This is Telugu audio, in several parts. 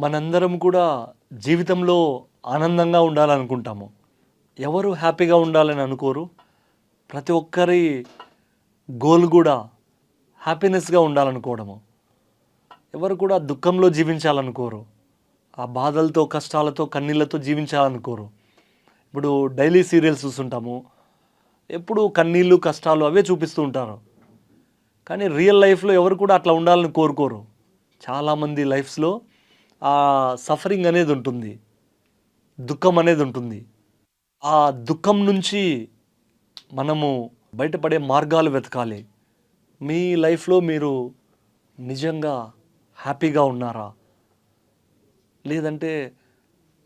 మనందరం కూడా జీవితంలో ఆనందంగా ఉండాలనుకుంటాము. ఎవరు హ్యాపీగా ఉండాలని అనుకోరు. ప్రతి ఒక్కరి గోల్ కూడా హ్యాపీనెస్గా ఉండాలనుకోవడము. ఎవరు కూడా దుఃఖంలో జీవించాలనుకోరు. ఆ బాధలతో కష్టాలతో కన్నీళ్ళతో జీవించాలనుకోరు. ఇప్పుడు డైలీ సీరియల్స్ చూస్తుంటాము. ఎప్పుడు కన్నీళ్ళు కష్టాలు అవే చూపిస్తూ ఉంటారు. కానీ రియల్ లైఫ్లో ఎవరు కూడా అట్లా ఉండాలని కోరుకోరు. చాలామంది లైఫ్స్లో ఆ సఫరింగ్ అనేది ఉంటుంది. దుఃఖం అనేది ఉంటుంది. ఆ దుఃఖం నుంచి మనము బయటపడే మార్గాలు వెతకాలి. మీ లైఫ్లో మీరు నిజంగా హ్యాపీగా ఉన్నారా? లేదంటే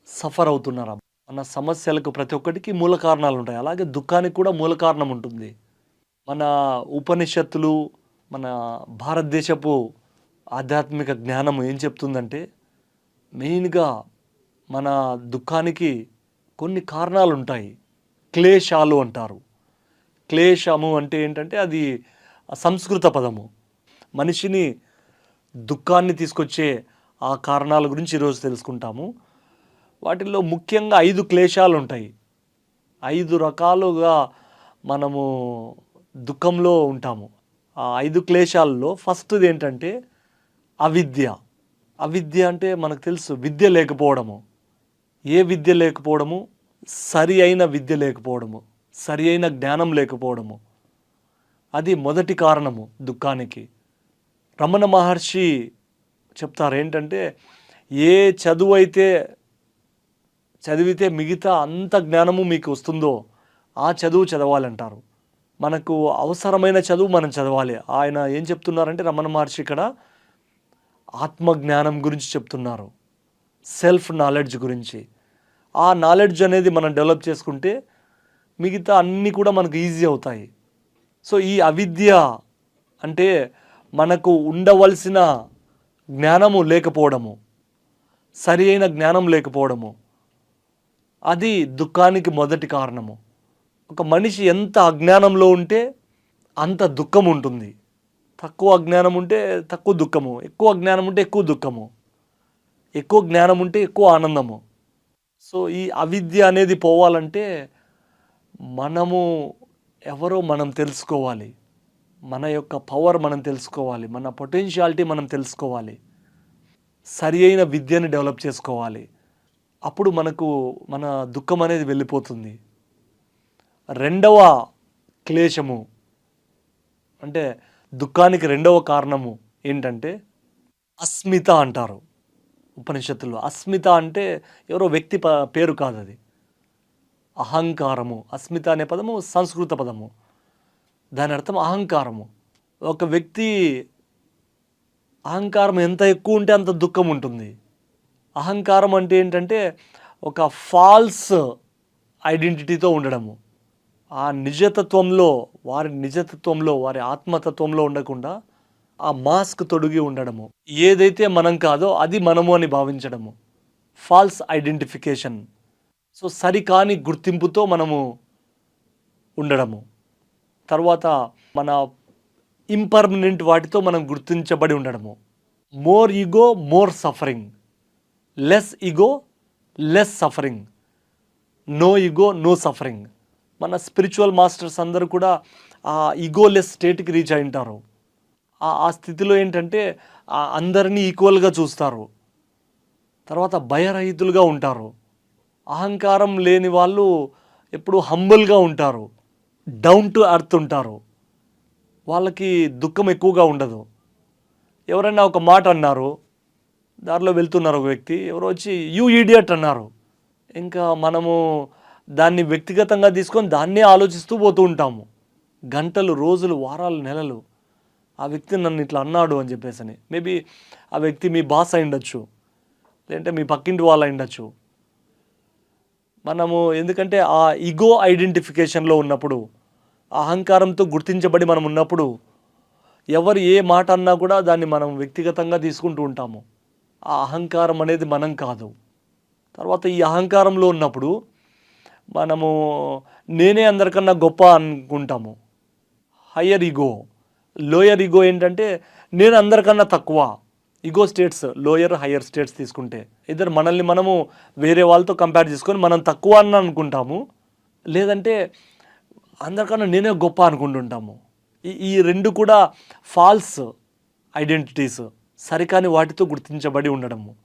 సఫర్ అవుతున్నారా? మన సమస్యలకు ప్రతి ఒక్కటికి మూల కారణాలు ఉంటాయి. అలాగే దుఃఖానికి కూడా మూల కారణం ఉంటుంది. మన ఉపనిషత్తులు మన భారతదేశపు ఆధ్యాత్మిక జ్ఞానం ఏం చెప్తుందంటే మెయిన్గా మన దుఃఖానికి కొన్ని కారణాలు ఉంటాయి క్లేశాలు అంటారు. క్లేశము అంటే ఏంటంటే అది సంస్కృత పదము. మనిషిని దుఃఖాన్ని తీసుకొచ్చే ఆ కారణాల గురించి ఈరోజు తెలుసుకుంటాము. వాటిల్లో ముఖ్యంగా ఐదు క్లేశాలు ఉంటాయి ఐదు రకాలుగా మనము దుఃఖంలో ఉంటాము. ఆ ఐదు క్లేశాల్లో ఫస్ట్ది ఏంటంటే అవిద్య. అవిద్య అంటే మనకు తెలుసు విద్య లేకపోవడము. ఏ విద్య లేకపోవడము? సరి అయిన విద్య లేకపోవడము. సరి అయిన జ్ఞానం లేకపోవడము. అది మొదటి కారణము దుఃఖానికి. రమణ మహర్షి చెప్తారు ఏంటంటే ఏ చదువు అయితే చదివితే మిగతా అంత జ్ఞానము మీకు వస్తుందో ఆ చదువు చదవాలంటారు. మనకు అవసరమైన చదువు మనం చదవాలి. ఆయన ఏం చెప్తున్నారంటే రమణ మహర్షి ఇక్కడ ఆత్మజ్ఞానం గురించి చెప్తున్నారు. సెల్ఫ్ నాలెడ్జ్ గురించి. ఆ నాలెడ్జ్ అనేది మనం డెవలప్ చేసుకుంటే మిగతా అన్నీ కూడా మనకు ఈజీ అవుతాయి. సో ఈ అవిద్య అంటే మనకు ఉండవలసిన జ్ఞానము లేకపోవడము. సరి అయిన జ్ఞానం లేకపోవడము. అది దుఃఖానికి మొదటి కారణము. ఒక మనిషి ఎంత అజ్ఞానంలో ఉంటే అంత దుఃఖం ఉంటుంది. తక్కువ అజ్ఞానం ఉంటే తక్కువ దుఃఖము ఎక్కువ జ్ఞానం ఉంటే ఎక్కువ దుఃఖము ఎక్కువ జ్ఞానం ఉంటే ఎక్కువ ఆనందము. సో ఈ అవిద్య అనేది పోవాలంటే మనము ఎవరో మనం తెలుసుకోవాలి. మన యొక్క పవర్ మనం తెలుసుకోవాలి. మన పొటెన్షియాలిటీ మనం తెలుసుకోవాలి. సరి అయిన విద్యని డెవలప్ చేసుకోవాలి. అప్పుడు మనకు మన దుఃఖం అనేది వెళ్ళిపోతుంది. రెండవ క్లేశము అంటే దుఃఖానికి రెండవ కారణము ఏంటంటే అస్మిత అంటారు ఉపనిషత్తుల్లో. అస్మిత అంటే ఎవరో వ్యక్తి ప పేరు కాదు అది. అహంకారము. అస్మిత అనే పదము సంస్కృత పదము. దాని అర్థం అహంకారము. ఒక వ్యక్తి అహంకారం ఎంత ఎక్కువ ఉంటే అంత దుఃఖం ఉంటుంది. అహంకారం అంటే ఏంటంటే ఒక ఫాల్స్ ఐడెంటిటీతో ఉండడము. ఆ నిజతత్వంలో వారి నిజతత్వంలో వారి ఆత్మతత్వంలో ఉండకుండా ఆ మాస్క్ తొడిగి ఉండడము. ఏదైతే మనం కాదో అది మనము అని భావించడము. ఫాల్స్ ఐడెంటిఫికేషన్ సో సరికాని గుర్తింపుతో మనము ఉండడము. తర్వాత మన ఇంపర్మనెంట్ వాటితో మనం గుర్తించబడి ఉండడము. More ego more suffering less ego less suffering no ego no suffering మన స్పిరిచువల్ మాస్టర్స్ అందరూ కూడా ఆ ఈగోలెస్ స్టేట్కి రీచ్ అయి ఉంటారు. ఆ- స్థితిలో ఏంటంటే అందరినీ ఈక్వల్గా చూస్తారు. తర్వాత భయరహితులుగా ఉంటారు. అహంకారం లేని వాళ్ళు ఎప్పుడు హంబుల్గా ఉంటారు. డౌన్ టు అర్త్ ఉంటారు. వాళ్ళకి దుఃఖం ఎక్కువగా ఉండదు. ఎవరైనా ఒక మాట అన్నారు దారిలో వెళ్తున్నారు ఒక వ్యక్తి ఎవరో వచ్చి యూ ఈడియట్ అన్నారు. ఇంకా మనము దాన్ని వ్యక్తిగతంగా తీసుకొని దాన్నే ఆలోచిస్తూ పోతూ ఉంటాము. గంటలు రోజులు వారాలు నెలలు. ఆ వ్యక్తి నన్ను ఇట్లా అన్నాడు అని చెప్పేసి మేబీ ఆ వ్యక్తి మీ బాస్ అయి ఉండొచ్చు. లేదంటే మీ పక్కింటి వాళ్ళు అయి ఉండొచ్చు. మనము ఎందుకంటే ఆ ఇగో ఐడెంటిఫికేషన్లో ఉన్నప్పుడు ఆ అహంకారంతో గుర్తించబడి మనం ఉన్నప్పుడు ఎవరు ఏ మాట అన్నా కూడా దాన్ని మనం వ్యక్తిగతంగా తీసుకుంటూ ఉంటాము. ఆ అహంకారం అనేది మనం కాదు. తర్వాత ఈ అహంకారంలో ఉన్నప్పుడు మనము నేనే అందరికన్నా గొప్ప అనుకుంటాము. హయ్యర్ ఈగో లోయర్ ఈగో ఏంటంటే నేను అందరికన్నా తక్కువ. Ego states lower higher states తీసుకుంటే. ఇద్దరు మనల్ని మనము వేరే వాళ్ళతో కంపేర్ చేసుకొని మనం తక్కువ అని అనుకుంటాము లేదంటే అందరికన్నా నేనే గొప్ప అనుకుంటుంటాము. ఈ ఈ రెండు కూడా ఫాల్స్ ఐడెంటిటీస్ సరికాని వాటితో గుర్తించబడి ఉండడము.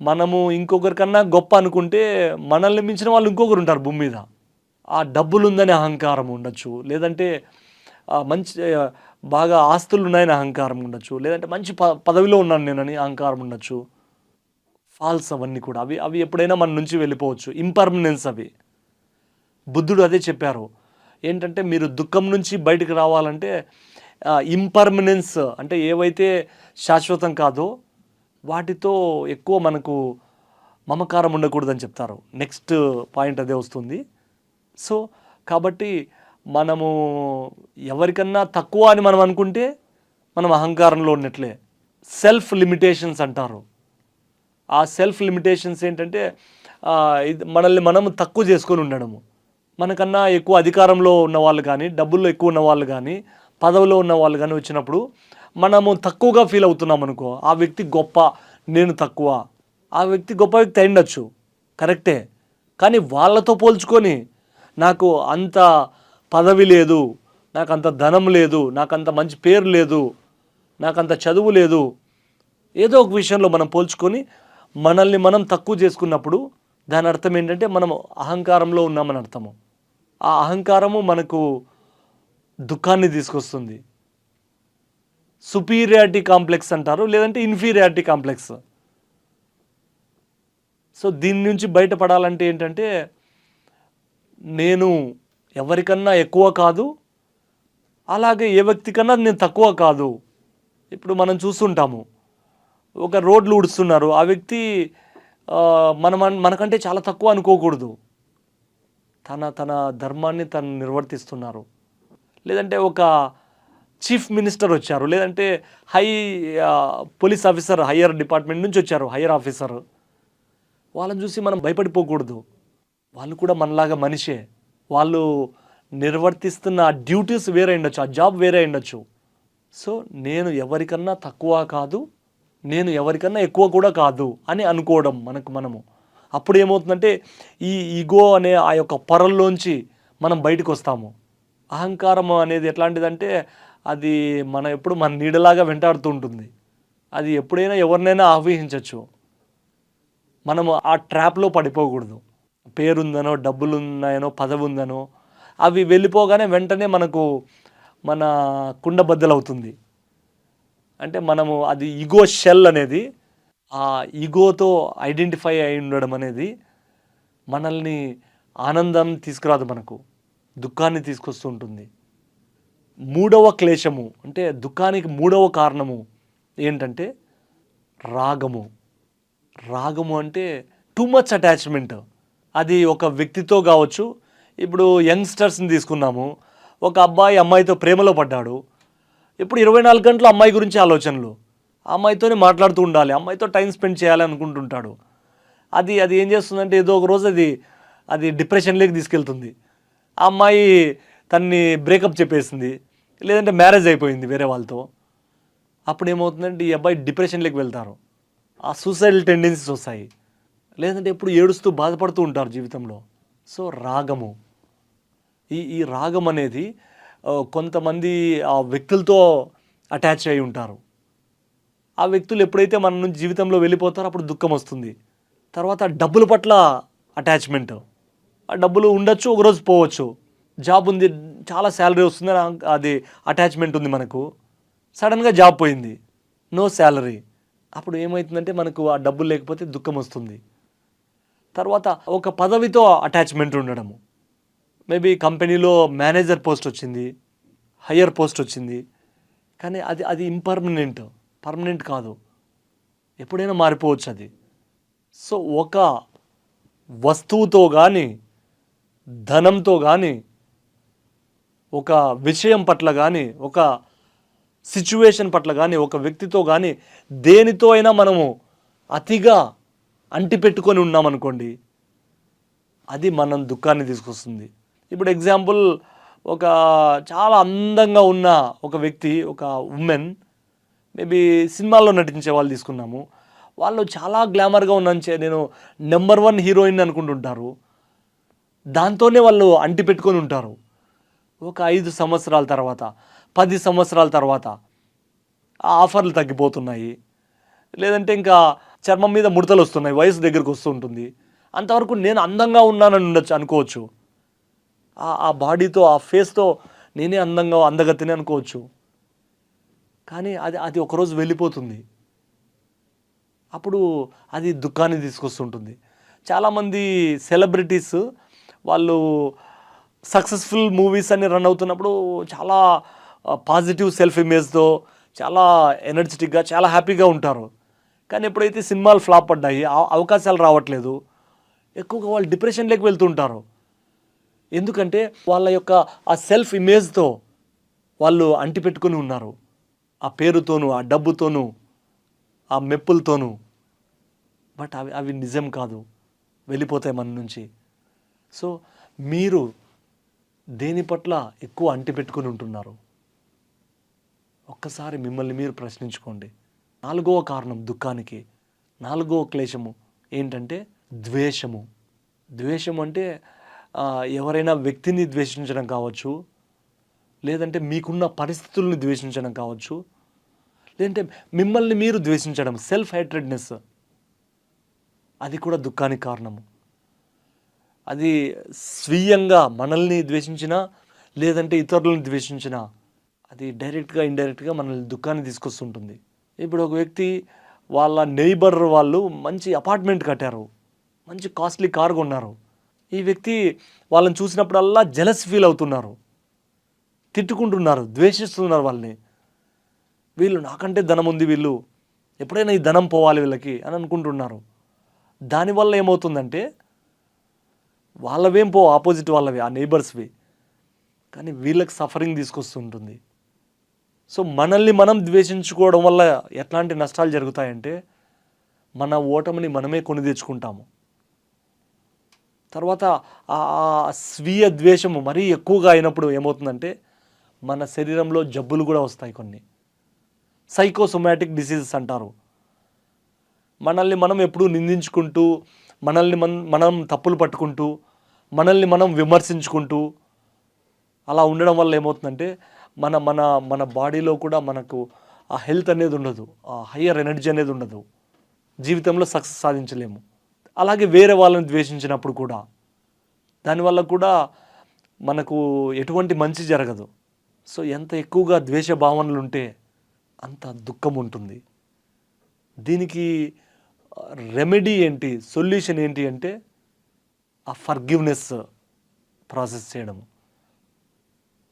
మనము ఇంకొకరికన్నా గొప్ప అనుకుంటే మనల్ని మించిన వాళ్ళు ఇంకొకరు ఉంటారు భూమి మీద. ఆ డబ్బులు ఉందని అహంకారం ఉండొచ్చు. లేదంటే మంచి బాగా ఆస్తులు ఉన్నాయని అహంకారం ఉండొచ్చు. లేదంటే మంచి ప పదవిలో ఉన్నాను నేనని అహంకారం ఉండొచ్చు. ఫాల్స్ అవన్నీ కూడా. అవి అవి ఎప్పుడైనా మన నుంచి వెళ్ళిపోవచ్చు. ఇంపర్మనెన్స్ అవి. బుద్ధుడు అదే చెప్పారు. ఏంటంటే మీరు దుఃఖం నుంచి బయటకు రావాలంటే ఇంపర్మనెన్స్ అంటే ఏవైతే శాశ్వతం కాదో వాటితో ఎక్కువ మనకు మమకారం ఉండకూడదని చెప్తారు. నెక్స్ట్ పాయింట్ అదే వస్తుంది. సో కాబట్టి మనము ఎవరికన్నా తక్కువ అని మనం అనుకుంటే మనం అహంకారంలో ఉన్నట్లే. సెల్ఫ్ లిమిటేషన్స్ అంటారు. ఆ సెల్ఫ్ లిమిటేషన్స్ ఏంటంటే ఇది మనల్ని మనం తక్కువ చేసుకొని ఉండడము. మనకన్నా ఎక్కువ అధికారంలో ఉన్న వాళ్ళు కానీ డబ్బుల్లో ఎక్కువ ఉన్న వాళ్ళు కానీ పదవిలో ఉన్న వాళ్ళు కానీ వచ్చినప్పుడు మనము తక్కువగా ఫీల్ అవుతున్నాం అనుకో ఆ వ్యక్తి గొప్ప నేను తక్కువ. ఆ వ్యక్తి గొప్ప వ్యక్తి అయిండొచ్చు కరెక్టే. కానీ వాళ్ళతో పోల్చుకొని నాకు అంత పదవి లేదు నాకు అంత ధనం లేదు నాకు అంత మంచి పేరు లేదు నాకు అంత చదువు లేదు ఏదో ఒక విషయంలో మనం పోల్చుకొని మనల్ని మనం తక్కువ చేసుకున్నప్పుడు దాని అర్థం ఏంటంటే మనం అహంకారంలో ఉన్నామని అర్థము. ఆ అహంకారము మనకు దుఃఖాన్ని తీసుకొస్తుంది. సుపీరియారిటీ కాంప్లెక్స్ అంటారు లేదంటే ఇన్ఫీరియారిటీ కాంప్లెక్స్ సో దీని నుంచి బయటపడాలంటే ఏంటంటే నేను ఎవరికన్నా ఎక్కువ కాదు అలాగే ఏ వ్యక్తికన్నా నేను తక్కువ కాదు. ఇప్పుడు మనం చూస్తుంటాము ఒక రోడ్లు ఉడుస్తున్నారు ఆ వ్యక్తి మనమన్ మన- మనకంటే చాలా తక్కువ అనుకోకూడదు. తన తన ధర్మాన్ని తను నిర్వర్తిస్తున్నారు. లేదంటే ఒక చీఫ్ మినిస్టర్ వచ్చారు లేదంటే high police officer higher department నుంచి వచ్చారు హయ్యర్ ఆఫీసర్. వాళ్ళని చూసి మనం భయపడిపోకూడదు. వాళ్ళు కూడా మనలాగా మనిషే. వాళ్ళు నిర్వర్తిస్తున్న ఆ డ్యూటీస్ వేరే ఉండొచ్చు ఆ జాబ్ వేరే ఉండొచ్చు. సో నేను ఎవరికన్నా తక్కువ కాదు నేను ఎవరికన్నా ఎక్కువ కూడా కాదు అని అనుకోవడం మనకు మనము. అప్పుడు ఏమవుతుందంటే ఈ ఈగో అనే ఆ యొక్క పొరల్లోంచి మనం బయటకు వస్తాము అహంకారం అనేది ఎట్లాంటిదంటే అది మన ఎప్పుడు మన నీడలాగా వెంటాడుతూ ఉంటుంది. అది ఎప్పుడైనా ఎవరినైనా ఆహ్వానించవచ్చు మనము ఆ ట్రాప్లో పడిపోకూడదు. పేరుందనో డబ్బులు ఉన్నాయనో పదవి ఉందనో అవి వెళ్ళిపోగానే వెంటనే మనకు మన కుండ బద్దలవుతుంది. అంటే మనము అది ఈగో షెల్ అనేది ఆ ఈగోతో ఐడెంటిఫై అయి ఉండడం అనేది మనల్ని ఆనందం తీసుకురాదు మనకు. దుఃఖాన్ని తీసుకొస్తూ ఉంటుంది. మూడవ క్లేశము అంటే దుఃఖానికి మూడవ కారణము ఏంటంటే రాగము. రాగము అంటే టూ మచ్ అటాచ్మెంట్ అది ఒక వ్యక్తితో కావచ్చు ఇప్పుడు యంగ్స్టర్స్ని తీసుకున్నాము ఒక అబ్బాయి అమ్మాయితో ప్రేమలో పడ్డాడు. ఇప్పుడు ఇరవై నాలుగు గంటలు అమ్మాయి గురించి ఆలోచనలు. ఆ అమ్మాయితోనే మాట్లాడుతూ ఉండాలి అమ్మాయితో టైం స్పెండ్ చేయాలి అనుకుంటుంటాడు. అది అది ఏం చేస్తుందంటే ఏదో ఒక రోజు అది అది డిప్రెషన్లోకి తీసుకెళ్తుంది. ఆ అమ్మాయి తన్ని బ్రేకప్ చెప్పేసింది. లేదంటే మ్యారేజ్ అయిపోయింది వేరే వాళ్ళతో. అప్పుడు ఏమవుతుందంటే ఈ అబ్బాయి డిప్రెషన్లోకి వెళ్తారు. ఆ సూసైడల్ టెండెన్సీస్ వస్తాయి. లేదంటే ఎప్పుడు ఏడుస్తూ బాధపడుతూ ఉంటారు జీవితంలో. సో రాగము. ఈ ఈ రాగం అనేది కొంతమంది ఆ వ్యక్తులతో అటాచ్ అయి ఉంటారు. ఆ వ్యక్తులు ఎప్పుడైతే మన నుంచి జీవితంలో వెళ్ళిపోతారో అప్పుడు దుఃఖం వస్తుంది. తర్వాత డబ్బుల పట్ల అటాచ్మెంట్ ఆ డబ్బులు ఉండొచ్చు ఒకరోజు పోవచ్చు. జాబ్ ఉంది చాలా శాలరీ వస్తుంది అది అటాచ్మెంట్ ఉంది మనకు. సడన్గా జాబ్ పోయింది. నో శాలరీ అప్పుడు ఏమవుతుందంటే మనకు ఆ డబ్బులు లేకపోతే దుఃఖం వస్తుంది. తర్వాత ఒక పదవితో అటాచ్మెంట్ ఉండడము. మేబీ కంపెనీలో మేనేజర్ పోస్ట్ వచ్చింది హయ్యర్ పోస్ట్ వచ్చింది. కానీ అది అది ఇంపర్మనెంట్ పర్మనెంట్ కాదు. ఎప్పుడైనా మారిపోవచ్చు అది. సో ఒక వస్తువుతో కానీ ధనంతో కానీ ఒక విషయం పట్ల కానీ ఒక సిచ్యువేషన్ పట్ల కానీ ఒక వ్యక్తితో కానీ దేనితో అయినా మనము అతిగా అంటిపెట్టుకొని ఉన్నామనుకోండి అది మనం దుఃఖాన్ని తీసుకొస్తుంది. ఇప్పుడు ఎగ్జాంపుల్ ఒక చాలా అందంగా ఉన్న ఒక వ్యక్తి ఒక ఉమెన్ మేబీ సినిమాల్లో నటించే వాళ్ళు తీసుకున్నాము. వాళ్ళు చాలా గ్లామర్గా ఉన్నంచే నేను నెంబర్ వన్ హీరోయిన్ అనుకుంటుంటారు. దాంతోనే వాళ్ళు అంటి పెట్టుకొని ఉంటారు. ఒక ఐదు సంవత్సరాల తర్వాత పది సంవత్సరాల తర్వాత ఆఫర్లు తగ్గిపోతున్నాయి. లేదంటే ఇంకా చర్మం మీద ముడతలు వస్తున్నాయి వయసు దగ్గరకు వస్తుంటుంది అంతవరకు నేను అందంగా ఉన్నానని ఉండొచ్చు అనుకోవచ్చు. ఆ- ఆ బాడీతో ఆ ఫేస్తో నేనే అందంగా అందగతిని అనుకోవచ్చు. కానీ అది అది ఒకరోజు వెళ్ళిపోతుంది. అప్పుడు అది దుఃఖాన్ని తీసుకొస్తుంటుంది. చాలామంది సెలబ్రిటీస్ వాళ్ళు సక్సెస్ఫుల్ మూవీస్ అన్ని రన్ అవుతున్నప్పుడు చాలా పాజిటివ్ సెల్ఫ్ ఇమేజ్తో చాలా ఎనర్జెటిక్గా చాలా హ్యాపీగా ఉంటారు. కానీ ఎప్పుడైతే సినిమాలు ఫ్లాప్ పడ్డాయి అవకాశాలు రావట్లేదు ఎక్కువగా వాళ్ళు డిప్రెషన్లోకి వెళ్తుంటారు. ఎందుకంటే వాళ్ళ యొక్క ఆ సెల్ఫ్ ఇమేజ్తో వాళ్ళు అంటిపెట్టుకుని ఉన్నారు. ఆ పేరుతోనూ ఆ డబ్బుతోనూ ఆ మెప్పులతోనూ. బట్ అవి అవి నిజం కాదు. వెళ్ళిపోతాయి మన నుంచి. సో మీరు దేని పట్ల ఎక్కువ అంటిపెట్టుకుని ఉంటున్నారు? ఒక్కసారి మిమ్మల్ని మీరు ప్రశ్నించుకోండి. నాలుగవ కారణం దుఃఖానికి. నాలుగవ క్లేశము ఏంటంటే ద్వేషము. ద్వేషం అంటే ఎవరైనా వ్యక్తిని ద్వేషించడం కావచ్చు లేదంటే మీకున్న పరిస్థితుల్ని ద్వేషించడం కావచ్చు లేదంటే మిమ్మల్ని మీరు ద్వేషించడం సెల్ఫ్ హైట్రెడ్నెస్ అది కూడా దుఃఖానికి కారణము. అది స్వీయంగా మనల్ని ద్వేషించినా లేదంటే ఇతరులను ద్వేషించినా అది డైరెక్ట్గా ఇండైరెక్ట్గా మనల్ని దుఃఖాన్ని తీసుకొస్తుంటుంది. ఇప్పుడు ఒక వ్యక్తి వాళ్ళ నైబర్ వాళ్ళు మంచి అపార్ట్మెంట్ కట్టారు. మంచి కాస్ట్లీ కార్ కొన్నారు. ఈ వ్యక్తి వాళ్ళని చూసినప్పుడల్లా జెలస్ ఫీల్ అవుతున్నారు. తిట్టుకుంటున్నారు ద్వేషిస్తున్నారు వాళ్ళని. వీళ్ళు నాకంటే ధనం ఉంది వీళ్ళు. ఎప్పుడైనా ఈ ధనం పోవాలి వీళ్ళకి అని అనుకుంటున్నారు. దానివల్ల ఏమవుతుందంటే వాళ్ళవేం పో ఆపోజిట్ వాళ్ళవి ఆ నేబర్స్వి కానీ వీళ్ళకి సఫరింగ్ తీసుకొస్తుంటుంది. సో మనల్ని మనం ద్వేషించుకోవడం వల్ల ఎట్లాంటి నష్టాలు జరుగుతాయంటే మన ఓటమిని మనమే కొని తెచ్చుకుంటాము. తర్వాత ఆ స్వీయ ద్వేషము మరీ ఎక్కువగా అయినప్పుడు ఏమవుతుందంటే మన శరీరంలో జబ్బులు కూడా వస్తాయి కొన్ని. సైకోసొమాటిక్ డిసీజెస్ అంటారు. మనల్ని మనం ఎప్పుడూ నిందించుకుంటూ మనల్ని మన మనం తప్పులు పట్టుకుంటూ మనల్ని మనం విమర్శించుకుంటూ అలా ఉండడం వల్ల ఏమవుతుందంటే మన మన మన బాడీలో కూడా మనకు ఆ హెల్త్ అనేది ఉండదు ఆ హయ్యర్ ఎనర్జీ అనేది ఉండదు. జీవితంలో సక్సెస్ సాధించలేము. అలాగే వేరే వాళ్ళని ద్వేషించినప్పుడు కూడా. దానివల్ల కూడా మనకు ఎటువంటి మంచి జరగదు. సో ఎంత ఎక్కువగా ద్వేష భావనలు ఉంటే అంత దుఃఖం ఉంటుంది. దీనికి రెమెడీ ఏంటి సొల్యూషన్ ఏంటి అంటే ఆ ఫర్గివ్నెస్ ప్రాసెస్ చేయడం.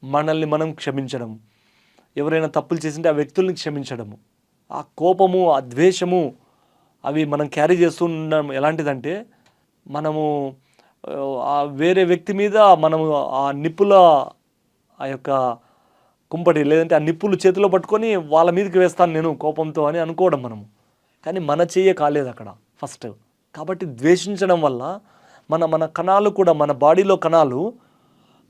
మనల్ని మనం క్షమించడం. ఎవరైనా తప్పులు చేసింటే ఆ వ్యక్తుల్ని క్షమించడము ఆ కోపము ఆ ద్వేషము అవి మనం క్యారీ చేస్తూ ఉండడం ఎలాంటిదంటే మనము ఆ, ఆ వేరే వ్యక్తి మీద మనము ఆ నిప్పుల ఆ యొక్క కుంపటి లేదంటే ఆ నిప్పులు చేతిలో పట్టుకొని వాళ్ళ మీదకి వేస్తాను నేను కోపంతో అని అనుకోవడం మనము. కానీ మన చేయ కాలేదు అక్కడ ఫస్ట్ కాబట్టి ద్వేషించడం వల్ల మన మన కణాలు కూడా మన బాడీలో కణాలు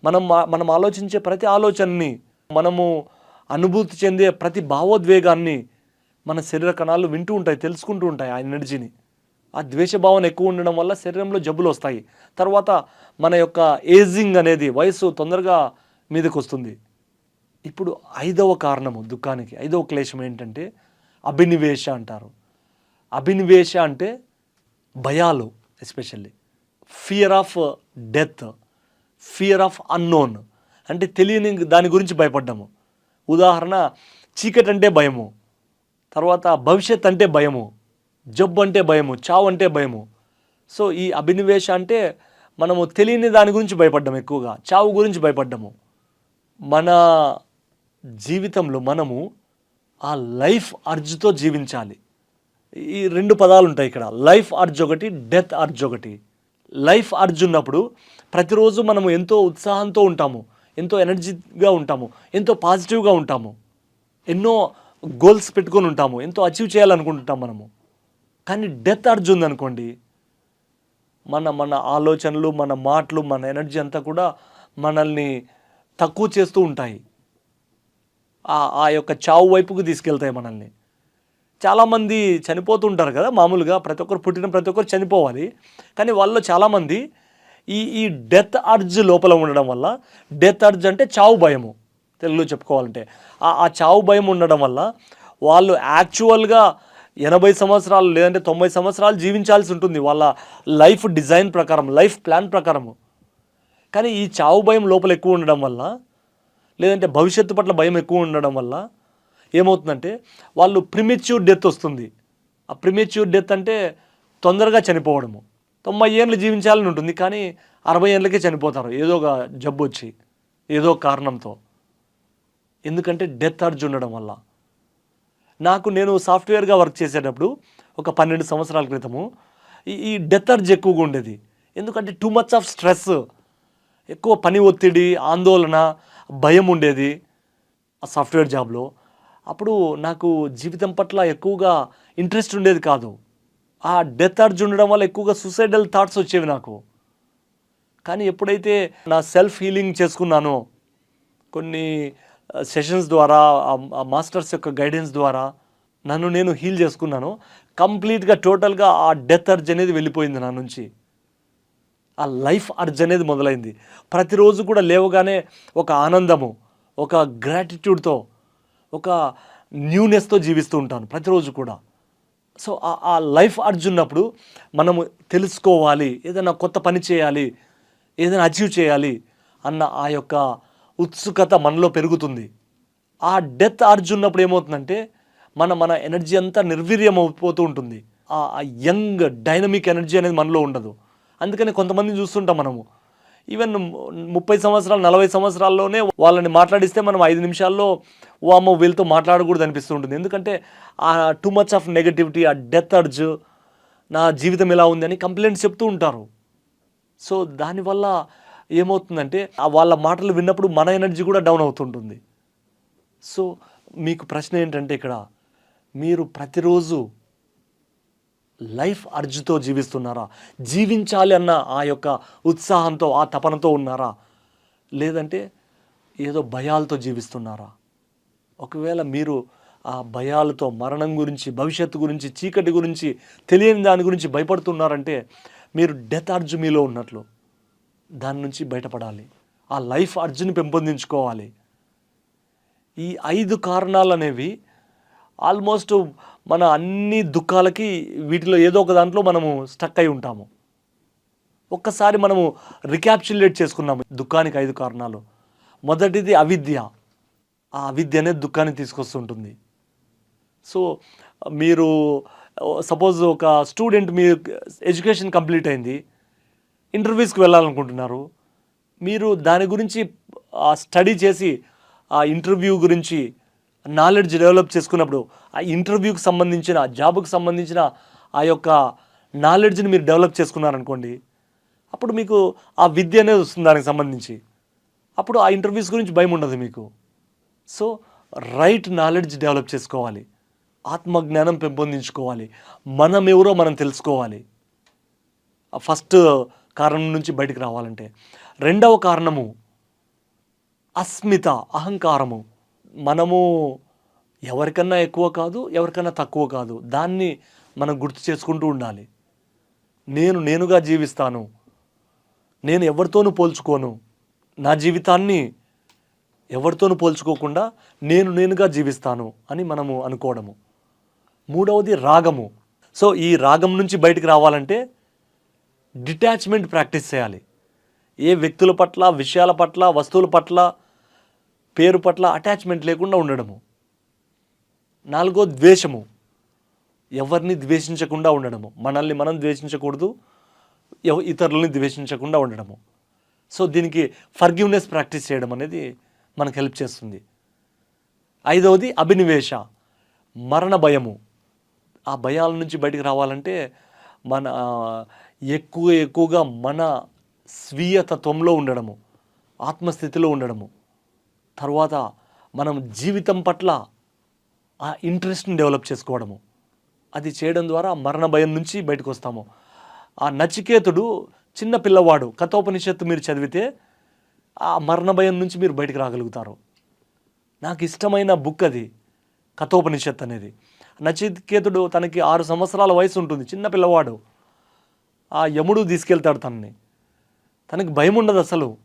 మనం మనం ఆలోచించే ప్రతి ఆలోచనని మనము అనుభూతి చెందే ప్రతి భావోద్వేగాన్ని మన శరీర కణాలు వింటూ ఉంటాయి తెలుసుకుంటూ ఉంటాయి ఆ ఎనర్జీని. ఆ ద్వేషభావన ఎక్కువ ఉండడం వల్ల శరీరంలో జబ్బులు వస్తాయి. తర్వాత మన యొక్క ఏజింగ్ అనేది వయసు తొందరగా మీదకు వస్తుంది ఇప్పుడు ఐదవ కారణము దుఃఖానికి. ఐదవ క్లేశం ఏంటంటే అభినివేశ అంటారు. అభినివేశ అంటే భయాలు especially fear of death fear of unknown అంటే తెలియని దాని గురించి భయపడ్డాము. ఉదాహరణ చీకటి అంటే భయము. తర్వాత భవిష్యత్ అంటే భయము. జబ్బు అంటే భయము. చావు అంటే భయము. సో ఈ అభినవేశ అంటే మనము తెలియని దాని గురించి భయపడ్డాము ఎక్కువగా. చావు గురించి భయపడ్డాము. మన జీవితంలో మనము ఆ లైఫ్ అర్జుతో జీవించాలి. ఈ రెండు పదాలు ఉంటాయి ఇక్కడ. లైఫ్ అర్జ్ ఒకటి డెత్ అర్జ్ ఒకటి. లైఫ్ అర్జ్ ఉన్నప్పుడు ప్రతిరోజు మనము ఎంతో ఉత్సాహంతో ఉంటాము. ఎంతో ఎనర్జీగా ఉంటాము. ఎంతో పాజిటివ్గా ఉంటాము. ఎన్నో గోల్స్ పెట్టుకొని ఉంటాము. ఎంతో అచీవ్ చేయాలనుకుంటుంటాం మనము. కానీ డెత్ అర్జ్ ఉందనుకోండి మన మన ఆలోచనలు మన మాటలు మన ఎనర్జీ అంతా కూడా మనల్ని తక్కువ చేస్తూ ఉంటాయి. ఆ ఆ యొక్క చావు వైపుకు తీసుకెళ్తాయి మనల్ని. చాలామంది చనిపోతుంటారు కదా మామూలుగా ప్రతి ఒక్కరు పుట్టిన ప్రతి ఒక్కరు చనిపోవాలి. కానీ వాళ్ళు చాలామంది ఈ ఈ డెత్ అర్జ్ లోపల ఉండడం వల్ల డెత్ అర్జ్ అంటే చావు భయము తెలుగులో చెప్పుకోవాలంటే. ఆ ఆ చావు భయం ఉండడం వల్ల వాళ్ళు యాక్చువల్గా ఎనభై సంవత్సరాలు లేదంటే తొంభై సంవత్సరాలు జీవించాల్సి ఉంటుంది వాళ్ళ లైఫ్ డిజైన్ ప్రకారం లైఫ్ ప్లాన్ ప్రకారము. కానీ ఈ చావు భయం లోపల ఎక్కువ ఉండడం వల్ల లేదంటే భవిష్యత్తు పట్ల భయం ఎక్కువ ఉండడం వల్ల ఏమవుతుందంటే వాళ్ళు ప్రిమెచ్యూర్ డెత్ వస్తుంది. ఆ ప్రిమెచ్యూర్ డెత్ అంటే తొందరగా చనిపోవడము. తొంభై ఏళ్ళు జీవించాలని ఉంటుంది కానీ అరవై ఏళ్ళకే చనిపోతారు. ఏదో ఒక జబ్బు వచ్చి ఏదో కారణంతో. ఎందుకంటే డెత్ అర్జ్ ఉండడం వల్ల. నాకు నేను సాఫ్ట్వేర్గా వర్క్ చేసేటప్పుడు ఒక పన్నెండు సంవత్సరాల క్రితము ఈ డెత్ అర్జ్ ఎక్కువగా ఉండేది. ఎందుకంటే టూ మచ్ ఆఫ్ స్ట్రెస్ ఎక్కువ పని ఒత్తిడి ఆందోళన భయం ఉండేది ఆ సాఫ్ట్వేర్ జాబ్లో అప్పుడు నాకు జీవితం పట్ల ఎక్కువగా ఇంట్రెస్ట్ ఉండేది కాదు. ఆ డెత్ అర్జ్ ఉండడం వల్ల ఎక్కువగా సూసైడల్ థాట్స్ వచ్చేవి నాకు. కానీ ఎప్పుడైతే నా సెల్ఫ్ హీలింగ్ చేసుకున్నానో కొన్ని సెషన్స్ ద్వారా ఆ- మాస్టర్స్ యొక్క గైడెన్స్ ద్వారా నన్ను నేను హీల్ చేసుకున్నాను. కంప్లీట్గా టోటల్గా ఆ డెత్ అర్జ్ అనేది వెళ్ళిపోయింది నా నుంచి. ఆ లైఫ్ అర్జ్ అనేది మొదలైంది. ప్రతిరోజు కూడా లేవగానే ఒక ఆనందము ఒక గ్రాటిట్యూడ్తో ఒక న్యూనెస్తో జీవిస్తూ ఉంటాను ప్రతిరోజు కూడా. సో ఆ- ఆ లైఫ్ అర్జ్ ఉన్నప్పుడు మనము తెలుసుకోవాలి ఏదైనా కొత్త పని చేయాలి ఏదైనా అచీవ్ చేయాలి అన్న ఆ యొక్క ఉత్సుకత మనలో పెరుగుతుంది. ఆ డెత్ అర్జ్ ఉన్నప్పుడు ఏమవుతుందంటే మన మన ఎనర్జీ అంతా నిర్వీర్యం అయిపోతూ ఉంటుంది. ఆ యంగ్ డైనమిక్ ఎనర్జీ అనేది మనలో ఉండదు. అందుకని కొంతమంది చూస్తుంటాం మనము. ఈవెన్ ముప్పై సంవత్సరాలు నలభై సంవత్సరాల్లోనే వాళ్ళని మాట్లాడిస్తే మనం ఐదు నిమిషాల్లో ఓ అమ్మ వీళ్ళతో మాట్లాడకూడదు అనిపిస్తుంటుంది. ఎందుకంటే ఆ టూ మచ్ ఆఫ్ నెగటివిటీ ఆ డెత్ అర్జ్ నా జీవితం ఎలా ఉంది అని కంప్లైంట్స్ చెప్తూ ఉంటారు. సో దానివల్ల ఏమవుతుందంటే ఆ వాళ్ళ మాటలు విన్నప్పుడు మన ఎనర్జీ కూడా డౌన్ అవుతుంటుంది. సో మీకు ప్రశ్న ఏంటంటే ఇక్కడ మీరు ప్రతిరోజు లైఫ్ అర్జుతో జీవిస్తున్నారా? జీవించాలి అన్న ఆ యొక్క ఉత్సాహంతో ఆ తపనతో ఉన్నారా? లేదంటే ఏదో భయాలతో జీవిస్తున్నారా? ఒకవేళ మీరు ఆ భయాలతో మరణం గురించి భవిష్యత్తు గురించి చీకటి గురించి తెలియని దాని గురించి భయపడుతున్నారంటే మీరు డెత్ అర్జు మీలో ఉన్నట్లు దాని నుంచి బయటపడాలి. ఆ లైఫ్ అర్జుని పెంపొందించుకోవాలి. ఈ ఐదు కారణాలు అనేవి ఆల్మోస్ట్ మన అన్ని దుఃఖాలకి వీటిలో ఏదో ఒక దాంట్లో మనము స్టక్ అయి ఉంటాము. ఒక్కసారి మనము రికాప్చులేట్ చేసుకున్నాము. దుఃఖానికి ఐదు కారణాలు. మొదటిది అవిద్య. ఆ అవిద్య అనేది దుఃఖాన్ని తీసుకొస్తుంటుంది. సో మీరు సపోజ్ ఒక స్టూడెంట్ మీ ఎడ్యుకేషన్ కంప్లీట్ అయింది. ఇంటర్వ్యూస్కి వెళ్ళాలనుకుంటున్నారు. మీరు దాని గురించి స్టడీ చేసి ఆ ఇంటర్వ్యూ గురించి నాలెడ్జ్ డెవలప్ చేసుకున్నప్పుడు ఆ ఇంటర్వ్యూకి సంబంధించిన జాబ్కి సంబంధించిన ఆ యొక్క నాలెడ్జ్ని మీరు డెవలప్ చేసుకున్నారనుకోండి అప్పుడు మీకు ఆ విద్య అనేది వస్తుంది దానికి సంబంధించి. అప్పుడు ఆ ఇంటర్వ్యూస్ గురించి భయం ఉండదు మీకు. సో రైట్ నాలెడ్జ్ డెవలప్ చేసుకోవాలి. ఆత్మజ్ఞానం పెంపొందించుకోవాలి. మనం ఎవరో మనం తెలుసుకోవాలి. ఆ ఫస్ట్ కారణం నుంచి బయటకు రావాలంటే. రెండవ కారణము అస్మిత అహంకారము. మనము ఎవరికన్నా ఎక్కువ కాదు ఎవరికన్నా తక్కువ కాదు. దాన్ని మనం గుర్తు చేసుకుంటూ ఉండాలి. నేను నేనుగా జీవిస్తాను. నేను ఎవరితోనూ పోల్చుకోను. నా జీవితాన్ని ఎవరితోనూ పోల్చుకోకుండా నేను నేనుగా జీవిస్తాను అని మనము అనుకోవడము. మూడవది రాగము. సో ఈ రాగం నుంచి బయటికి రావాలంటే డిటాచ్మెంట్ ప్రాక్టీస్ చేయాలి. ఏ వ్యక్తుల పట్ల విషయాల పట్ల వస్తువుల పట్ల పేరు పట్ల అటాచ్మెంట్ లేకుండా ఉండడము. నాలుగో ద్వేషము. ఎవరిని ద్వేషించకుండా ఉండడము. మనల్ని మనం ద్వేషించకూడదు. ఇతరులని ద్వేషించకుండా ఉండడము. సో దీనికి ఫర్గివ్నెస్ ప్రాక్టీస్ చేయడం అనేది మనకు హెల్ప్ చేస్తుంది. ఐదవది అభినివేశ. మరణ భయము. ఆ భయాల నుంచి బయటికి రావాలంటే మన ఎక్కువ ఎక్కువగా మన స్వీయతత్వంలో ఉండడము. ఆత్మస్థితిలో ఉండడము. తర్వాత మనం జీవితం పట్ల ఆ ఇంట్రెస్ట్ని డెవలప్ చేసుకోవడము. అది చేయడం ద్వారా మరణ భయం నుంచి బయటకు వస్తాము. ఆ నచికేతుడు చిన్న పిల్లవాడు కథోపనిషత్తు మీరు చదివితే ఆ మరణ భయం నుంచి మీరు బయటకు రాగలుగుతారు. నాకు ఇష్టమైన బుక్ అది కథోపనిషత్ అనేది. నచికేతుడు తనకి ఆరు సంవత్సరాల వయసు ఉంటుంది చిన్న పిల్లవాడు. ఆ యముడు తీసుకెళ్తాడు తనని. తనకి భయం ఉండదు అసలు.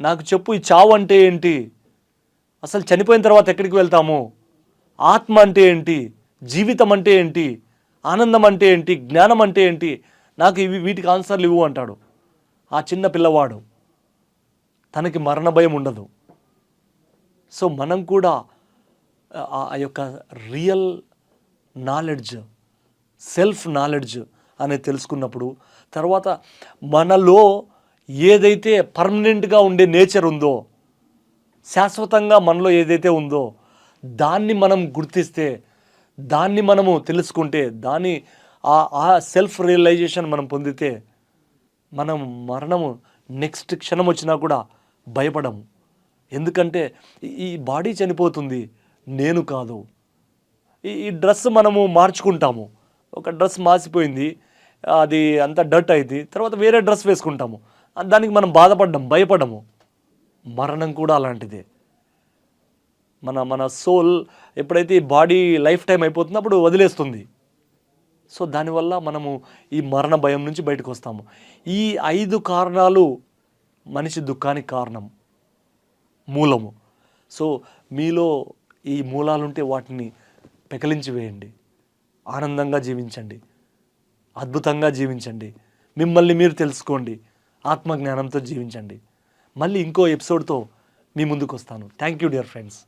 నాకు చెప్పు ఈ చావు అంటే ఏంటి? అసలు చనిపోయిన తర్వాత ఎక్కడికి వెళ్తాము? ఆత్మ అంటే ఏంటి? జీవితం అంటే ఏంటి? ఆనందం అంటే ఏంటి? జ్ఞానం అంటే ఏంటి? నాకు ఇవి వీటికి ఆన్సర్లు ఇవ్వు అంటాడు. ఆ చిన్న పిల్లవాడు. తనకి మరణ భయం ఉండదు. సో మనం కూడా ఆ ఆ యొక్క రియల్ నాలెడ్జ్ సెల్ఫ్ నాలెడ్జ్ అనేది తెలుసుకున్నప్పుడు తర్వాత మనలో ఏదైతే పర్మనెంట్గా ఉండే నేచర్ ఉందో శాశ్వతంగా మనలో ఏదైతే ఉందో దాన్ని మనం గుర్తిస్తే దాన్ని మనము తెలుసుకుంటే దాని ఆ ఆ సెల్ఫ్ రియలైజేషన్ మనం పొందితే మనం మరణము నెక్స్ట్ క్షణం వచ్చినా కూడా భయపడము. ఎందుకంటే ఈ- బాడీ చనిపోతుంది నేను కాదు. ఈ డ్రెస్ మనము మార్చుకుంటాము. ఒక డ్రెస్ మాసిపోయింది అది అంతా డర్ట్ అయింది తర్వాత వేరే డ్రెస్ వేసుకుంటాము. దానికి మనం బాధపడడం భయపడము. మరణం కూడా అలాంటిదే. మన మన సోల్ ఎప్పుడైతే బాడీ లైఫ్ టైం అయిపోతుందో అప్పుడు వదిలేస్తుంది. సో దానివల్ల మనము ఈ మరణ భయం నుంచి బయటకు వస్తాము ఈ ఐదు కారణాలు మనిషి దుఃఖానికి కారణం. మూలము. సో మీలో ఈ మూలాలుంటే వాటిని పెకలించి వేయండి. ఆనందంగా జీవించండి. అద్భుతంగా జీవించండి. మిమ్మల్ని మీరు తెలుసుకోండి. ఆత్మజ్ఞానంతో జీవించండి. మళ్ళీ ఇంకో ఎపిసోడ్తో మీ ముందుకు వస్తాను థ్యాంక్ యూ డియర్ ఫ్రెండ్స్